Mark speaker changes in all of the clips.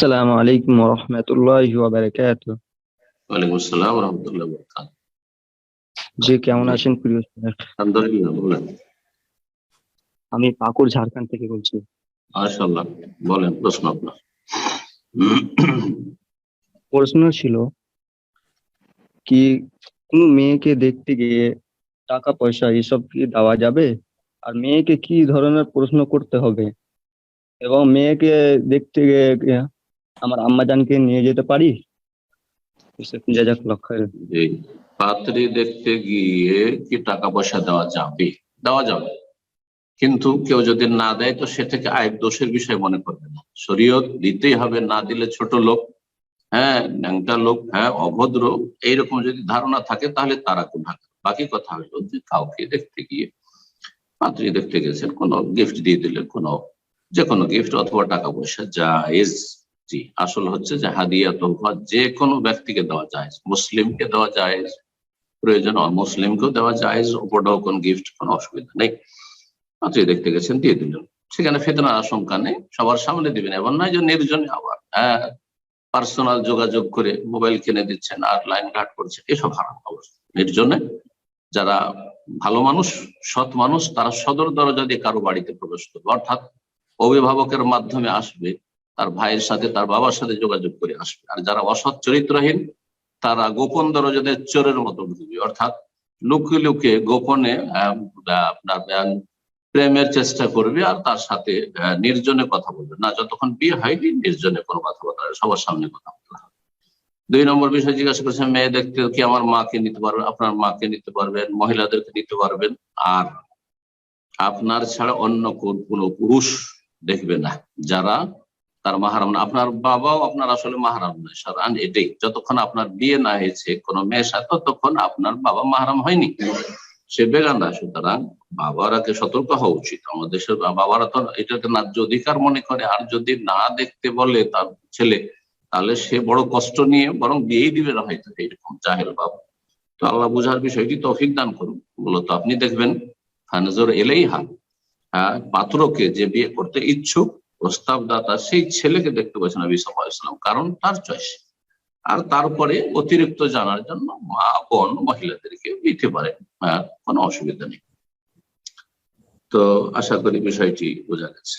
Speaker 1: আসসালামু আলাইকুম রহমতুল্লাহি ওয়াবারাকাতুহ।
Speaker 2: ওয়ালাইকুম আসসালাম রহমতুল্লাহ বরকাত
Speaker 1: জি কেমন আছেন প্রিয় স্যার
Speaker 2: আলহামদুলিল্লাহ বলেন
Speaker 1: আমি পাকুড় ঝাড়খণ্ড থেকে বলছি।
Speaker 2: মাশাআল্লাহ বলেন প্রশ্ন আপনার।
Speaker 1: প্রশ্ন ছিল কি কোনো মেয়েকে দেখতে গিয়ে টাকা পয়সা এসব কি দেওয়া যাবে? আর মেয়েকে কি ধরনের প্রশ্ন করতে হবে? এবং মেয়েকে দেখতে গিয়ে আমার আম্মাজানকে নিয়ে যেতে পারি?
Speaker 2: পাত্রী দেখতে গিয়ে কি টাকা পয়সা দেওয়া যাবে? দেওয়া যাবে। কিন্তু কেউ যদি না দেয়, তো সে থেকে আয় দোষের বিষয় মনে করবে না। শরীয়ত দিতেই হবে, না দিলে ছোট লোক হ্যাঁ ন্যাংটা লোক হ্যাঁ অভদ্র, এইরকম যদি ধারণা থাকে, তাহলে তারা গুণা বাকি কথা হলো যে কাউকে দেখতে গিয়ে পাত্রী দেখতে গেছেন, কোনো গিফট দিয়ে দিলেন, কোনো যে কোনো গিফট অথবা টাকা পয়সা জায়েজ। জি আসল হচ্ছে যে হাদিয়া তোহফা যে কোনো ব্যক্তিকে দেওয়া যায় মুসলিমকে দেওয়া যায় প্রয়োজন অমুসলিমকেও দেওয়া যায় ওপরটাও কোন গিফট কোনো অসুবিধা নেই। পাত্রী দেখতে গেছেন, দিয়ে দিলেন। সেখানে ফেতনার আশঙ্কা নেই, সবার সামনে দিবেন। এমন নয় যে নির্জনে আবার হ্যাঁ পার্সোনাল যোগাযোগ করে মোবাইল কিনে দিচ্ছেন, আর লাইন ঘাট করছেন, এসব হারাম অবস্থা। নির্জনে যারা ভালো মানুষ, সৎ মানুষ, তারা সদর দরজা দিয়ে কারও বাড়িতে প্রবেশ করবে। অর্থাৎ অভিভাবকের মাধ্যমে আসবে তার ভাইয়ের সাথে তার বাবার সাথে যোগাযোগ করে আসবে। আর যারা অসৎ চরিত্রহীন তারা গোপন দরজাদের চোরের মতো ঢুকবে অর্থাৎ লুকিয়ে লুকিয়ে গোপনে আপনার প্রেমের চেষ্টা করবে আর তার সাথে নির্জনে কথা বলবে। না যতক্ষণ বিয়ে হয়নি নির্জনে কোনো কথা হবে, সবার সামনে কথা বলতে হবে। দুই নম্বর বিষয় জিজ্ঞাসা করেছেন মেয়ে দেখতে কি আমার মাকে নিতে পারবেন আপনার মাকে নিতে পারবেন মহিলাদেরকে নিতে পারবেন আর আপনার ছাড়া অন্য কোনো পুরুষ দেখবে না। যারা তার মাহারাম না। আপনার বাবাও আপনার আসলে মাহারাম নয় সাধারণ এটাই। যতক্ষণ আপনার বিয়ে না হয়েছে, কোনো মেয়ের সাথে, ততক্ষণ আপনার বাবা মাহারাম হয়নি। সে বেগানা সুতরাং বাবারাকে সতর্ক হওয়া উচিত। আমাদের দেশের বাবারা তো এটাকে ন্যায্য অধিকার মনে করে। আর যদি না দেখতে বলে তার ছেলে, তাহলে সে বড় কষ্ট নিয়ে বরং বিয়েই দিবে না হয়তো এইরকম জাহেল বাবা। তো আল্লাহ বুঝার বিষয়টি তৌফিক দান করুন। মূলত আপনি দেখবেন, ফানজর এলেই হান হ্যাঁ পাত্রকে যে বিয়ে করতে ইচ্ছুক প্রস্তাবদাতা সেই ছেলেকে দেখতে পাচ্ছেন নবী কারণ তার চয়েস আর তারপরে অতিরিক্ত জানার জন্য মা বোন মহিলাদেরকে দিতে পারে কোনো অসুবিধা নেই। তো আশা করি বিষয়টি বোঝা গেছে।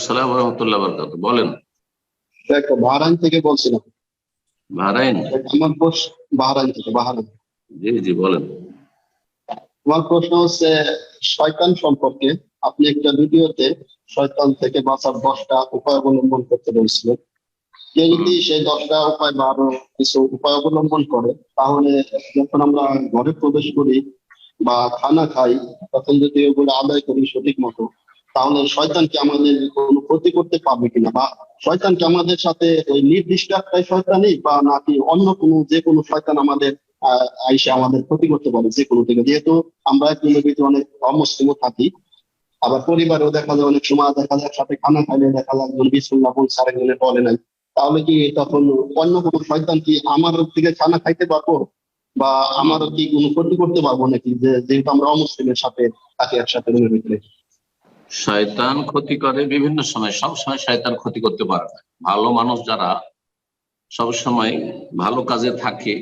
Speaker 3: সালাম
Speaker 2: রহমতুল্লাহ বরকাত বলেন।
Speaker 3: বাহরাইন থেকে বলছিলাম।
Speaker 2: ভারাইন
Speaker 3: আমার বাহরাইন থেকে বাহরাইন।
Speaker 2: জি জি বলেন।
Speaker 3: আমার প্রশ্ন হচ্ছে, শয়তান সম্পর্কে আপনি একটা ভিডিওতে শয়তান থেকে বাঁচার দশটা উপায় অবলম্বন করতে বলছিলেন কেউ যদি সেই দশটা উপায় বা আরও কিছু উপায় অবলম্বন করে, তাহলে যখন আমরা ঘরে প্রবেশ করি বা খানা খাই, তখন যদি ওগুলো আদায় করি সঠিক মতো, তাহলে শয়তান কি আমাদের কোনো ক্ষতি করতে পারবে কিনা? বা শয়তান কি আমাদের সাথে ওই নির্দিষ্ট একটাই শয়তানই বা নাকি অন্য কোনো যে কোনো শয়তান আমাদের আইসে আমাদের ক্ষতি করতে পারে যে কোনো থেকে। যেহেতু আমরা ভিতরে অনেক অমুসলিমও থাকি, আবার পরিবারেও দেখা যায় অনেক সময় দেখা যায় একসাথে খানা খাইলে দেখা যায় একজন বিসমুল্লাহ বলছে আরেকজনের বলে নাই। তাহলে কি তখন অন্য কোনো শয়তান কি আমার থেকে খানা খাইতে পারব? বা আমার কি কোনো ক্ষতি করতে পারব নাকি? যে, যেহেতু আমরা অমুসলিমের সাথে থাকি একসাথে রুমের ভিতরে
Speaker 2: শয়তান ক্ষতি করে বিভিন্ন সময়। সব সময় শয়তান ক্ষতি করতে পারে না। ভালো মানুষ যারা সব সময় ভালো কাজে থাকে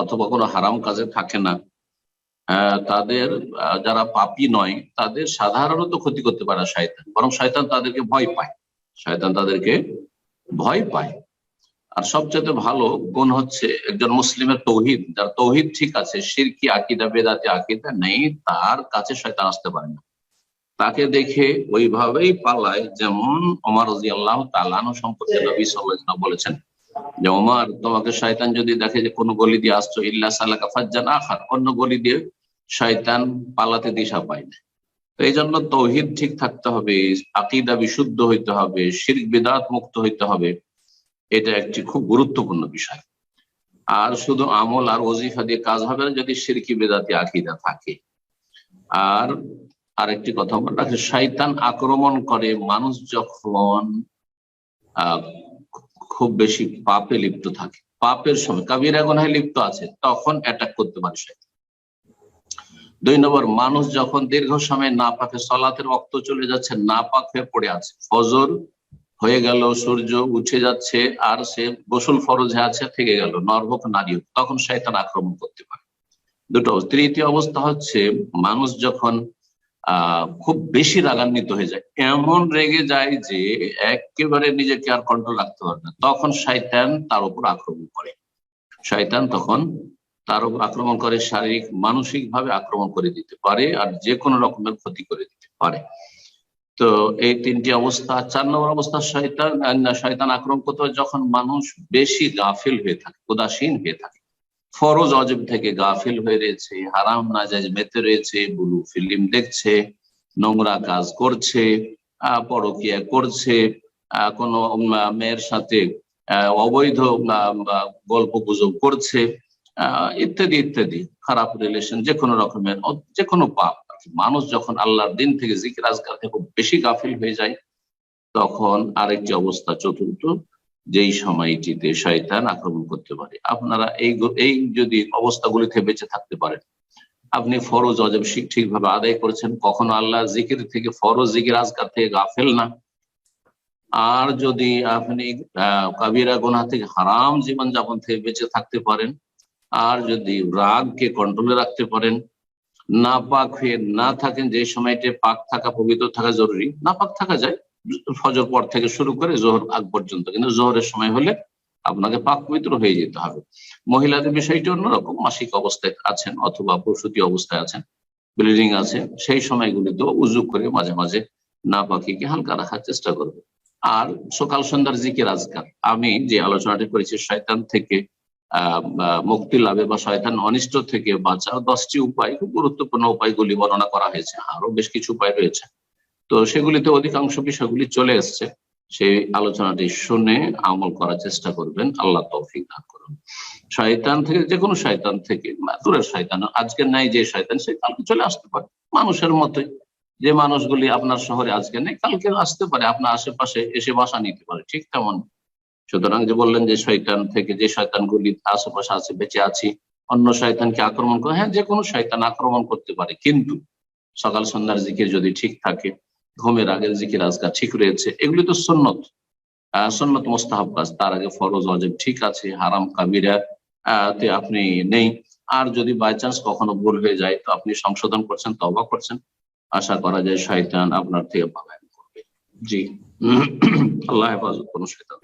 Speaker 2: অথবা কোনো হারাম কাজে থাকে না। তাদের যারা পাপী নয়, তাদের সাধারণত ক্ষতি করতে পারে শয়তান। বরং শয়তান তাদেরকে ভয় পায়। শয়তান তাদেরকে ভয় পায়। আর সবচেয়ে ভালো গুণ হচ্ছে একজন মুসলিমের তৌহিদ। যার তৌহিদ ঠিক আছে, সিরকি, আকিদা, বেদাতি, আকিদা নেই, তার কাছে শয়তান আসতে পারে না। তাকে দেখে ওইভাবেই পালায়, যেমন ওমর রাজি আল্লাহ তালানো সম্পর্কে নবী সাল্লাহ বলেছেন। যে ওমর, তোমাকে শয়তান যদি দেখে যে কোনো গলি দিয়ে আসছো, ইল্লা সালাকা ফাজ্জান আখার, অন্য গলি দিয়ে শয়তান পালাতে দিশা পায় না। তো এই জন্য তৌহিদ ঠিক থাকতে হবে, আকিদা বিশুদ্ধ হইতে হবে, শিরক, বিদাত মুক্ত হইতে হবে। এটা একটি খুব গুরুত্বপূর্ণ বিষয়। আর শুধু আমল আর ওজিফা দিয়ে কাজ হবে না, যদি সিরকি বেদাতি, আকিদা থাকে। আর আরেকটি কথা মনে শয়তান আক্রমণ করে মানুষ যখন খুব বেশি পাপে লিপ্ত থাকে। পাপের সময় কাবিরা গুনায় লিপ্ত আছে, তখন অ্যাটাক করতে পারে শয়তান দুই নম্বর, মানুষ যখন দীর্ঘ সময় না পাকে সলাতের রক্ত চলে যাচ্ছে না পাক হয়ে পড়ে আছে। ফজর হয়ে গেল, সূর্য উঠে যাচ্ছে, আর সে গোসল ফরজে আছে, থেকে গেল নরভক নারী তখন শয়তান আক্রমণ করতে পারে। দুটো, তৃতীয় অবস্থা হচ্ছে, মানুষ যখন খুব বেশি রাগান্বিত হয়ে যায়। এমন রেগে যায় যে একেবারে নিজেকে আর কন্ট্রোল রাখতে পারে না। তখন শয়তান তার উপর আক্রমণ করে। শয়তান তখন তার উপর আক্রমণ করে, শারীরিক মানসিক ভাবে আক্রমণ করে দিতে পারে আর যে কোনো রকমের ক্ষতি করে দিতে পারে। তো এই তিনটি অবস্থা, চার নম্বর অবস্থা, শয়তান শয়তান আক্রমণ করতে যখন মানুষ বেশি গাফিল হয়ে থাকে, উদাসীন হয়ে থাকে। ফরজ অজব থেকে গাফিল হয়ে রয়েছে, হারাম নাজাজ মেতে রয়েছে, বুলু ফিল্ম দেখছে, নোংরা কাজ করছে পরকিয়া করছে কোনো মেয়ের সাথে অবৈধ গল্প গুজব করছে ইত্যাদি ইত্যাদি। খারাপ রিলেশন যে কোনো রকমের যে কোনো পাপ। মানুষ যখন আল্লাহর দিন থেকে জিকির আজকাল থেকে খুব বেশি গাফিল হয়ে যায়, তখন আরেকটি অবস্থা চতুর্থ যেই সময়টিতে শয়তান আক্রমণ করতে পারে। আপনারা এই এই যদি অবস্থাগুলি থেকে বেঁচে থাকতে পারেন, আপনি ফরজ অজব ঠিকভাবে আদায় করেছেন, কখনো আল্লাহ জিকির থেকে ফরজ জিকির আজকার থেকে গাফেল না। আর যদি আপনি কাবিরা গোনা থেকে হারাম জীবন যাপন থেকে বেঁচে থাকতে পারেন, আর যদি রাগকে কন্ট্রোলে রাখতে পারেন না পাক হয়ে না থাকেন, যে সময়টা পাক থাকা, পবিত্র থাকা জরুরি না পাক থাকা যায়। ফজর পর থেকে শুরু করে জোহর আগ পর্যন্ত। কিন্তু জোহরের সময় হলে আপনাকে পাক পবিত্র হয়ে যেতে হবে। মহিলাদের বিষয়টি অন্যরকম। মাসিক অবস্থায় আছেন অথবা প্রসূতি অবস্থায় আছেন। ব্লিডিং আছে। সেই সময়গুলিতে উজু করে মাঝে মাঝে না পাখিকে হালকা রাখার চেষ্টা করবে। আর সকাল সন্ধ্যার জিকির আজকার। আমি যে আলোচনাটি করেছি, শয়তান থেকে মুক্তি লাভে বা শয়তান অনিষ্ট থেকে বাঁচা দশটি উপায়, খুব গুরুত্বপূর্ণ উপায়গুলি বর্ণনা করা হয়েছে। আরও বেশ কিছু উপায় রয়েছে। তো সেগুলিতে অধিকাংশ বিষয়গুলি চলে এসছে। সেই আলোচনাটি শুনে আমল করার চেষ্টা করবেন। আল্লাহ তৌফিক দান করুন। শয়তান থেকে যে কোনো শয়তান থেকে দূরের শয়তান, আজকে নাই যে শয়তান, সে কালকে চলে আসতে পারে। মানুষের মতোই। যে মানুষগুলি আপনার শহরে আজকে নেই কালকে আসতে পারে। আপনার আশেপাশে এসে বাসা নিতে পারে, ঠিক তেমন। সুতরাং যে বললেন যে শয়তান থেকে যে শয়তানগুলি আশেপাশে আছে, বেঁচে আছি, অন্য শয়তানকে আক্রমণ করে হ্যাঁ যে কোনো শয়তান আক্রমণ করতে পারে। কিন্তু সকাল সন্ধ্যার জিকির যদি ঠিক থাকে ঘুমের আগে জিকির, আজকার ঠিক রয়েছে। এগুলি তো সন্ন্যত সন্ন্যত মোস্তাহাব কাজ। তার আগে ফরজ অজেব ঠিক আছে, হারাম, কাবিরা তে আপনি নেই। আর যদি বাই চান্স কখনো ভুল হয়ে যায়, তো আপনি সংশোধন করছেন তবা করছেন, আশা করা যায় শয়তান আপনার থেকে পালায়ন করবে। জি। আল্লাহ হেফাজত কোন শয়তান